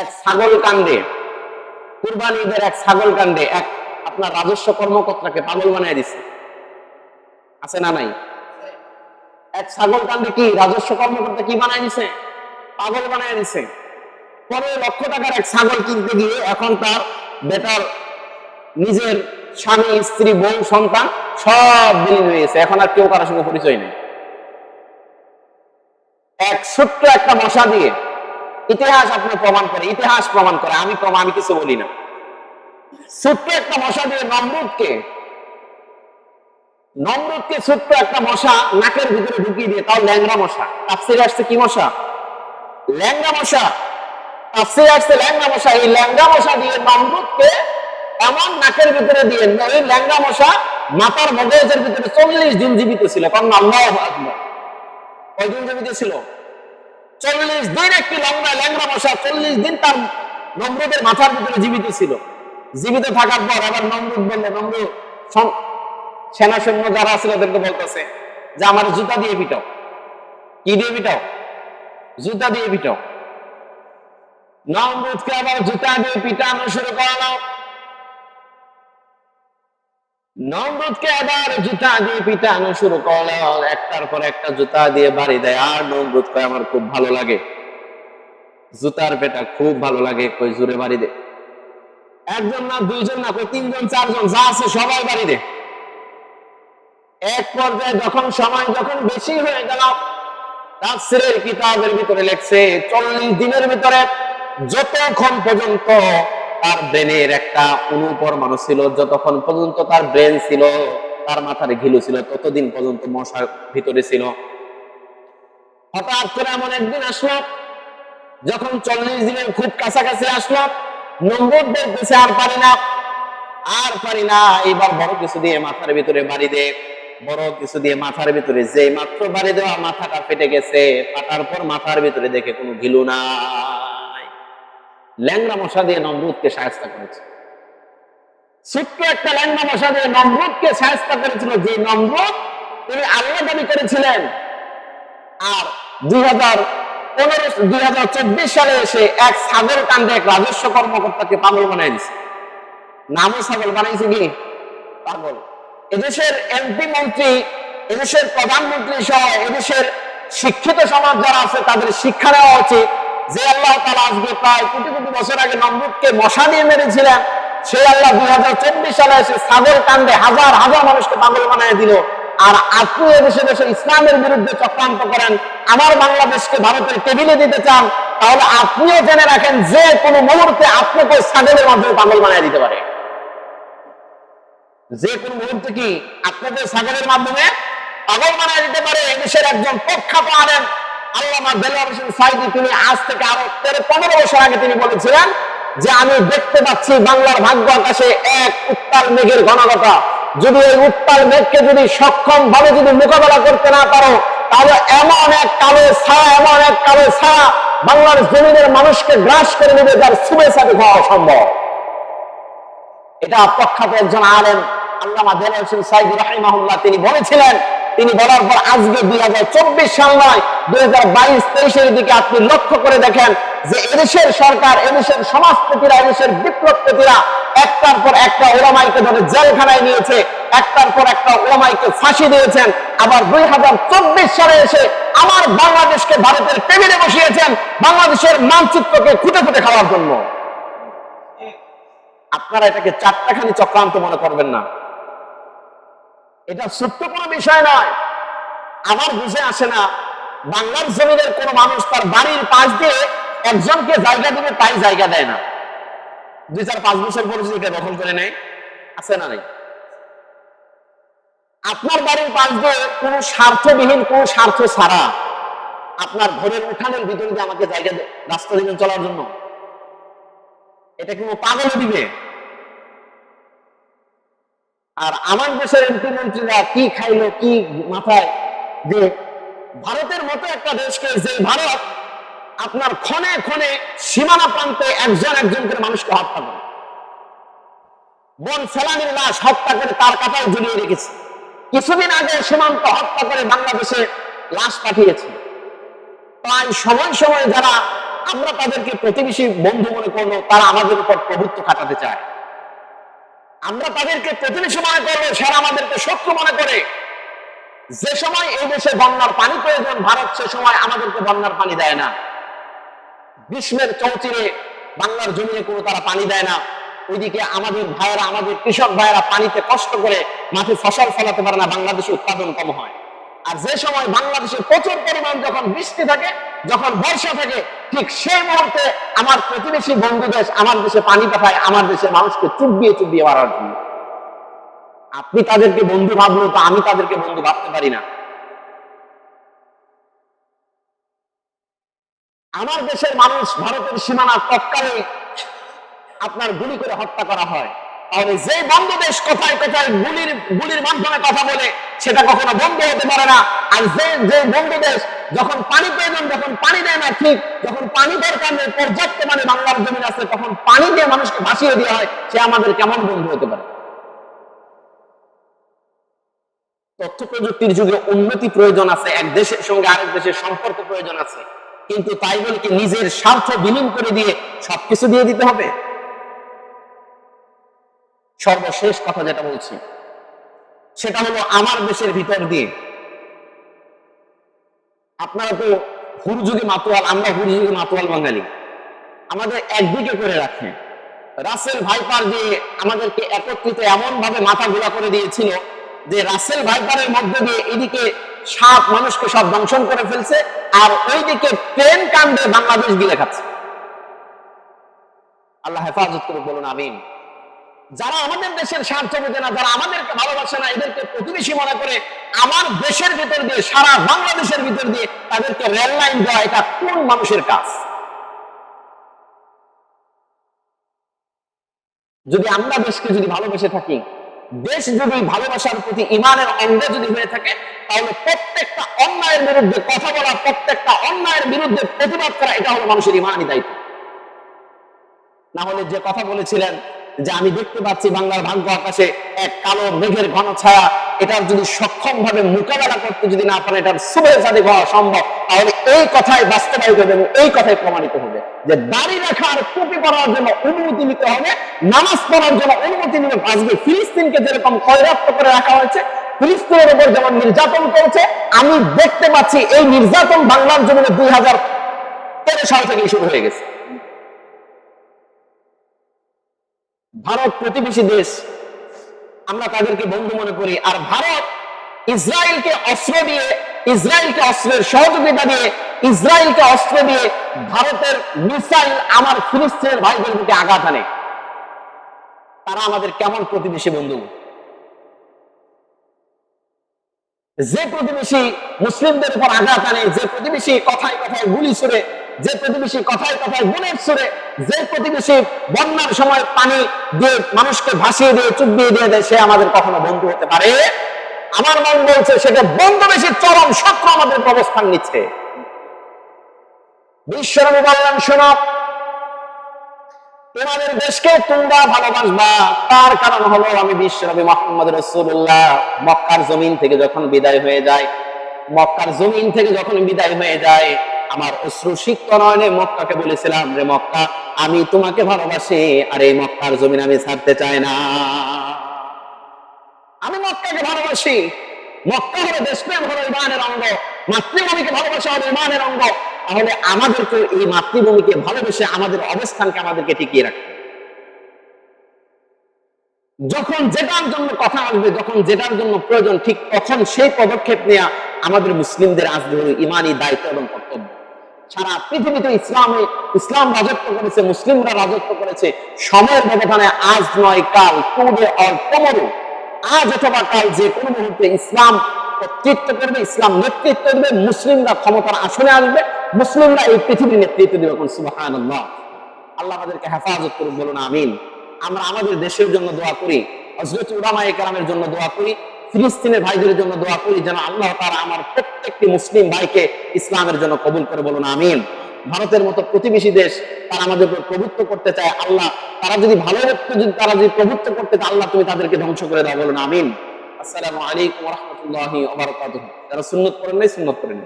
এক ছাগল কান্দে। কুরবানি ঈদের এক ছাগল কান্দে, এক আপনার রাজস্ব কর্মকর্তাকে পাগল বানায় দিছে। আছে না নাই? এক ছাগল কান্দে কি, রাজস্ব কর্মকর্তা কি বানায় দিছে? পাগল বানায় দিছে। পরে লক্ষ টাকার এক ছাগল কিনতে গিয়ে এখন তার বেটার নিজের স্বামী, স্ত্রী, বউ, সন্তান সব বিলীন হয়ে গেছে। এখন আর কেউ কারোর সঙ্গে পরিচয় নেই। এক ছোট্ট একটা মশা দিয়ে ইতিহাস আপনার প্রমাণ করে, ইতিহাস প্রমাণ করে, আমি প্রমাণ, আমি কিছু বলি না। ছোট্ট একটা মশা দিয়ে নমরুদকে নমরুদকে ছোট্ট একটা মশা নাকের ভিতরে ঢুকিয়ে দিয়ে, তাও ল্যাংরা মশা। তাফসিরে আসছে কি মশা? ল্যাংরা মশা। তাফসিরে আসছে ল্যাংরা মশা। এই ল্যাংরা মশা দিয়ে নমরুদকে এমন নাকের ভিতরে দিয়ে, এই ল্যাংরা মশা মাথার মগজের ভিতরে চল্লিশ দিন জীবিত ছিল। কারণ আল্লাহ কয়দিন জীবিত ছিল? চল্লিশ দিন একটি লম্বা ল্যাংরা মশা, চল্লিশ দিন তার নমরুদের মাথার ভিতরে জীবিত ছিল। জীবিত থাকার পর আবার নমরুদ বলল নমরুদ সন- সেনা সৈন্য যারা ছিল ওদেরকে বলতেছে যে আমার জুতা দিয়ে পিটাও। কি দিয়ে পিটাও? জুতা দিয়ে পিটাও। নমরুদকে আবার জুতা দিয়ে পিটানো শুরু করানো নমরুদকে আবার জুতা দিয়ে পিটানো শুরু করল। একটার পর একটা জুতা দিয়ে বাড়ি দেয়। আর নমরুদ কয়, আমার খুব ভালো লাগে। জুতার পেটা খুব ভালো লাগে। কই জুড়ে বাড়ি দে। একজন না, দুইজন না কই তিনজন, চারজন, যা আছে সবাই বাড়ি দে। এক পর্যায়ে যখন সময় যখন বেশি হয়ে গেল, তাফসিরের কিতাবের ভিতরে লেখছে, চল্লিশ দিনের ভিতরে যতক্ষণ পর্যন্ত তার ব্রেনের একটা অনুপরমাণু ছিল, যতক্ষণ পর্যন্ত তার ব্রেন ছিল, তার মাথার ঘিলু ছিল, ততদিন পর্যন্ত মশার ভিতরে ছিল। হঠাৎ করে এমন একদিন আসলো, যখন চল্লিশ দিনের খুব কাছাকাছি আসলো নম্বর বলতেছে, আর পারি না, আর পারি না। এবার বড় কিছু দিয়ে মাথার ভিতরে বাড়ি দে, বড় কিছু দিয়ে মাথার ভিতরে যে মাত্র বাড়ি দেওয়া মাথাটা ফেটে গেছে, ফাটার পর মাথার ভিতরে দেখে কোনো ঘিলু নাই। ল্যাংরা মশা দিয়ে নমরুদকে সাহায্য করেছে। ছোট্ট একটা ল্যাংরা মশা দিয়ে নমরুদকে সাহায্য করেছিল। যে নমরুদ তিনি আল্লাহ দাবি করেছিলেন। আর দুই হাজার পনেরো দুই হাজার চব্বিশ সালে এসে এক ছাগল কান্দে এক রাজস্ব কর্মকর্তাকে পাগল বানাই দিছে। নামও ছাগল বানাইছে কি? পাগল। এদেশের এমপি মন্ত্রী, এদেশের প্রধানমন্ত্রী সহ এদেশের শিক্ষিত সমাজ যারা আছে, তাদের শিক্ষা নেওয়া উচিত। যে আল্লাহ তালা আজকে প্রায় কোটি কোটি বছর আগে নমরুদকে মশা দিয়ে মেরেছিলেন, সেই আল্লাহ দুই হাজার চব্বিশ সালে এসে ছাগল কান্দে হাজার হাজার মানুষকে পাগল বানিয়ে দিল। আর আপনি এদেশে দেশে ইসলামের বিরুদ্ধে চক্রান্ত করেন, আমার বাংলাদেশকে ভারতের টেবিলে দিতে চান, তাহলে আপনিও জেনে রাখেন যে কোনো মুহূর্তে আপনাকে ছাগলের মাধ্যমে পাগল বানিয়ে দিতে পারে। যে কোন মুহূর্তে কি আপনাদের ছাগলের মাধ্যমে পাগল বানিয়ে দিতে পারে? এদেশের একজন প্রখ্যাত আলেম আল্লামা দেলোয়ার হোসেন সাইদি তিনি আজ থেকে আরও তেরো, পনেরো বছর আগে তিনি বলেছিলেন যে, আমি দেখতে পাচ্ছি বাংলার ভাগ্য আকাশে এক উত্তাল মেঘের ঘনঘটা। যদি এই উত্তাল মেঘকে যদি সক্ষম ভাবে যদি মোকাবেলা করতে না পারো, তাহলে এমন এক কালো ছায়া, এমন এক কালো ছায়া বাংলার জমিনের মানুষকে গ্রাস করে নেবে যার সাথে খাওয়া অসম্ভব। এটা প্রখ্যাত একজন আলেম, আল্লামা দেলাল হোসেন সাইদ রাহিমাহুল্লাহ তিনি বলেছিলেন, তিনি বলার পর আজকে দুই হাজার চব্বিশ সাল নয় দুই হাজার বাইশ তেইশের দিকে আপনি লক্ষ্য করে দেখেন যে এদেশের সরকার, এদেশের সমাজপতিরা, এদেশের বিপ্লবপতিরা একটার পর একটা ওলামাইকে ধরে জেলখানায় নিয়েছে, একটার পর একটা ওলামাইকে ফাঁসি দিয়েছেন, আবার দুই হাজার চব্বিশ সালে এসে আমার বাংলাদেশকে ভারতের টেবিলে বসিয়েছেন, বাংলাদেশের মানচিত্রকে খুঁটে খুঁটে খাওয়ার জন্য। আপনারা এটাকে চারটাখানি চক্রান্ত মনে করবেন না। এটা ছোট্ট কোনো বিষয় নয়। আমার বুঝে আসে না, বাংলার জমিনের কোন মানুষ তার বাড়ির পাশ দিয়ে একজনকে জায়গা দিবে, তাই জায়গা দেয় না। দুই চার পাঁচ বছর পরে যদি দখল করে নেয়, আছে না নাই? আপনার বাড়ির পাশ দিয়ে কোনো স্বার্থবিহীন, কোন স্বার্থ ছাড়া আপনার ঘরের উঠানের ভিতরে আমাকে জায়গা রাস্তা দিবেন চলার জন্য? এটা কোনো পাগল দিবে? আর আমার দেশের এমপি মন্ত্রীরা কি খাইলো, কি মাথায়? যে ভারতের মতো একটা দেশকে যে ভারত আপনার ক্ষণে ক্ষণে সীমানা প্রান্তে একজন একজন করে মানুষকে হত্যা করে। বন সেলানির লাশ হত্যা করে তার কাটায় জড়িয়ে রেখেছে। কিছুদিন আগে সীমান্ত হত্যা করে বাংলাদেশে লাশ পাঠিয়েছে। প্রায় সময় সময় যারা আমরা তাদেরকে প্রতিবেশী বন্ধু মনে করল, তারা আমাদের উপর প্রভুত্ব খাটাতে চায়। আমরা তাদেরকে প্রতিবেশী মনে করল সারা আমাদেরকে শত্রু মনে করে। যে সময় এই দেশে বন্যার পানি প্রয়োজন, ভারত সে সময় আমাদেরকে বন্যার পানি দেয় না। গ্রীষ্মের চৌচিরে বাংলার জমিনে কোনো তারা পানি দেয় না। ওইদিকে আমাদের ভাইয়েরা, আমাদের কৃষক ভাইয়েরা পানিতে কষ্ট করে মাঠে ফসল ফলাতে পারে না, বাংলাদেশে উৎপাদন কম হয়। আর যে সময় বাংলাদেশে প্রচুর পরিমাণ যখন বৃষ্টি থাকে, যখন বর্ষা থাকে ঠিক সেই মুহূর্তে আমার প্রতিবেশী বন্ধু দেশ আমার দেশে পানি পাঠায়, আমার দেশের মানুষকে চুবিয়ে চুবিয়ে মারার জন্য। আপনি তাদেরকে বন্ধু ভাবলো তো আমি তাদেরকে বন্ধু ভাবতে পারি না। আমার দেশের মানুষ ভারতের সীমানা তৎকালে আপনার গুলি করে হত্যা করা হয়। তাহলে যে বন্ধ দেশ কোথায় গুলির গুলির মাধ্যমে কথা বলে, সেটা কখনো বন্ধ হতে পারে না। আর যে যে যখন পানি প্রয়োজন যখন পানি দেয় না ঠিক, যখন পানি দরকার নেই পর্যাপ্ত মানে বাংলার আছে, তখন পানি দিয়ে মানুষকে ভাসিয়ে দেওয়া হয়, সে আমাদের কেমন বন্ধু হতে পারে? তথ্য প্রযুক্তির যুগে উন্নতি প্রয়োজন আছে, এক দেশের সঙ্গে আরেক দেশের সম্পর্ক প্রয়োজন আছে। কিন্তু তাই বলে নিজের স্বার্থ বিলীন করে দিয়ে সবকিছু দিয়ে দিতে হবে? সর্বশেষ কথা যেটা বলছি, সেটা হলো আমার দেশের ভিতর দিয়ে। আপনারা তো হুরযুগে মাতোয়াল আমরা হুরযুগে মাতোয়াল বাঙালি। আমাদের একদিকে করে রাখে। রাসেল ভাইপার দিয়ে আমাদেরকে একত্রিত এমন ভাবে মাথা ঘোলা করে দিয়েছিল যে রাসেল ভাইপারের মধ্যে দিয়ে এদিকে সাত মানুষকে সব দংশন করে ফেলছে, আর ওইদিকে ট্রেন কাণ্ডে বাংলাদেশ গিলে খাচ্ছে। আল্লাহ হেফাজত করে বলুন আমিন। যারা আমাদের দেশের স্বার্থ বোঝে না, যারা আমাদেরকে ভালোবাসে না, এদেরকে প্রতিবেশী মনে করে আমার দেশের ভিতর দিয়ে, সারা বাংলাদেশের ভিতর দিয়ে তাদেরকে রেল লাইন দেওয়া এটা কোন মানুষের কাজ? যদি আমরা দেশকে যদি ভালোবেসে থাকি, দেশ যদি ভালোবাসার প্রতি ইমানের অঙ্গ যদি হয়ে থাকে, তাহলে প্রত্যেকটা অন্যায়ের বিরুদ্ধে কথা বলা, প্রত্যেকটা অন্যায়ের বিরুদ্ধে প্রতিবাদ করা, এটা হলো মানুষের ইমানই দায়িত্ব। না হলে যে কথা বলেছিলেন যে আমি দেখতে পাচ্ছি বাংলার ভাগ্য আকাশে এক কালো মেঘের ঘন ছায়া এটার যদি সক্ষম ভাবে মোকাবেলা করতে যদি না পারে, এটার সুবেশাদি হওয়া সম্ভব, তাহলে এই কথাই বাস্তবায়িত হবে এবং এই কথাই প্রমাণিত হবে যে দাড়ি রাখার টুপি পরার জন্য অনুমতি নিতে হবে, নামাজ পড়ার জন্য অনুমতি নিতে আজকে ফিলিস্তিনকে যেরকম কৈরাত্ম করে রাখা হয়েছে, ফিলিস্তিনের উপর যেমন নির্যাতন করছে, আমি দেখতে পাচ্ছি এই নির্যাতন বাংলার জমিনে দুই হাজার তেরো সাল থেকে শুরু হয়ে গেছে। ভারত প্রতিবেশী দেশ, আমরা তাদেরকে বন্ধু মনে করি। আর ভারত ইসরায়েলকে অস্ত্র দিয়ে, ইসরায়েলকে অস্ত্রের সহযোগিতা দিয়ে, ইসরায়েলকে অস্ত্র দিয়ে ভারতের মিসাইল আমার ফিলিস্তিনের ভাইদের বুকে আঘাত আনে। তারা আমাদের কেমন প্রতিবেশী বন্ধু? যে প্রতিবেশী মুসলিমদের উপর আঘাত আনে, যে প্রতিবেশী কথায় কথায় গুলি ছুড়ে যে প্রতিবেশী কথায় কথায় গুণের ছুড়ে যে প্রতিবেশী বন্যার সময় পানি দিয়ে মানুষকে ভাসিয়ে দিয়ে চুবিয়ে দিয়ে দেয় সে আমাদের কখনো বন্ধু হতে পারে? আমার মন বলছে, সেটা বন্ধু বেশি চরম শত্রু আমাদের অবস্থান নিচ্ছে। বিশ্বরবি বললেন শোনো। তোমাদের দেশকে তোমরা ভালোবাসবা। তার কারণ হলো, আমি বিশ্বনবী মোহাম্মদ রসুল্লাহ মক্কার জমিন থেকে যখন বিদায় হয়ে যায়, মক্কার জমিন থেকে যখন বিদায় হয়ে যায় আমার অশ্রু সিক্ত নয়নে মক্কাকে বলেছিলাম, রে মক্কা, আমি তোমাকে ভালোবাসি, আর এই মক্কার জমিন আমি ছাড়তে চাই না। আমি মক্কাকে ভালোবাসি। মক্কা হলো দেশপ্রেম হলো ইমানের অঙ্গ। মাতৃভূমিকে ভালোবাসা হলো ইমানের অঙ্গ। তাহলে আমাদেরকে, এই মাতৃভূমিকে ভালোবেসে আমাদের অবস্থানকে আমাদেরকে টিকিয়ে রাখতে যখন যেটার জন্য কথা আসবে, যখন যেটার জন্য প্রয়োজন, ঠিক তখন সেই পদক্ষেপ নেওয়া আমাদের মুসলিমদের আজ ইমানই দায়িত্ব এবং কর্তব্য। সারা পৃথিবীতে ইসলামে ইসলাম রাজত্ব করেছে মুসলিমরা রাজত্ব করেছে। সময়ের ব্যবধানে আজ নয় কাল পূর্বে অর tomorrow, আজ অথবা কাল যে কোনো মুহূর্তে ইসলাম কর্তৃত্ব করবে ইসলাম নেতৃত্ব দেবে মুসলিমরা ক্ষমতার আসনে আসবে মুসলিমরা এই পৃথিবীর নেতৃত্ব দেবে এখন সুবাহান আল্লাহ আল্লাহ আমাদেরকে হেফাজত করুন বলুন আমিন। আমরা আমাদের দেশের জন্য দোয়া করি হজরত উলামায়ে কেরামের জন্য দোয়া করি ফিলিস্তিনের ভাইদের জন্য দোয়া করি যেন আল্লাহ তারা আমার প্রত্যেকটি মুসলিম ভাইকে ইসলামের জন্য কবুল করে বলুন, আমিন। ভারতের মতো প্রতিবেশী দেশ, তারা আমাদের উপর প্রভুত্ব করতে চায়, আল্লাহ, তারা যদি ভালো যদি, তারা যদি প্রভুত্ব করতে চায়, আল্লাহ তুমি তাদেরকে ধ্বংস করে দাও, বলুন, আমিন। আসসালামু আলাইকুম রহমতুল্লাহ যারা সুন্নত করেন নাই, সুন্নত করেন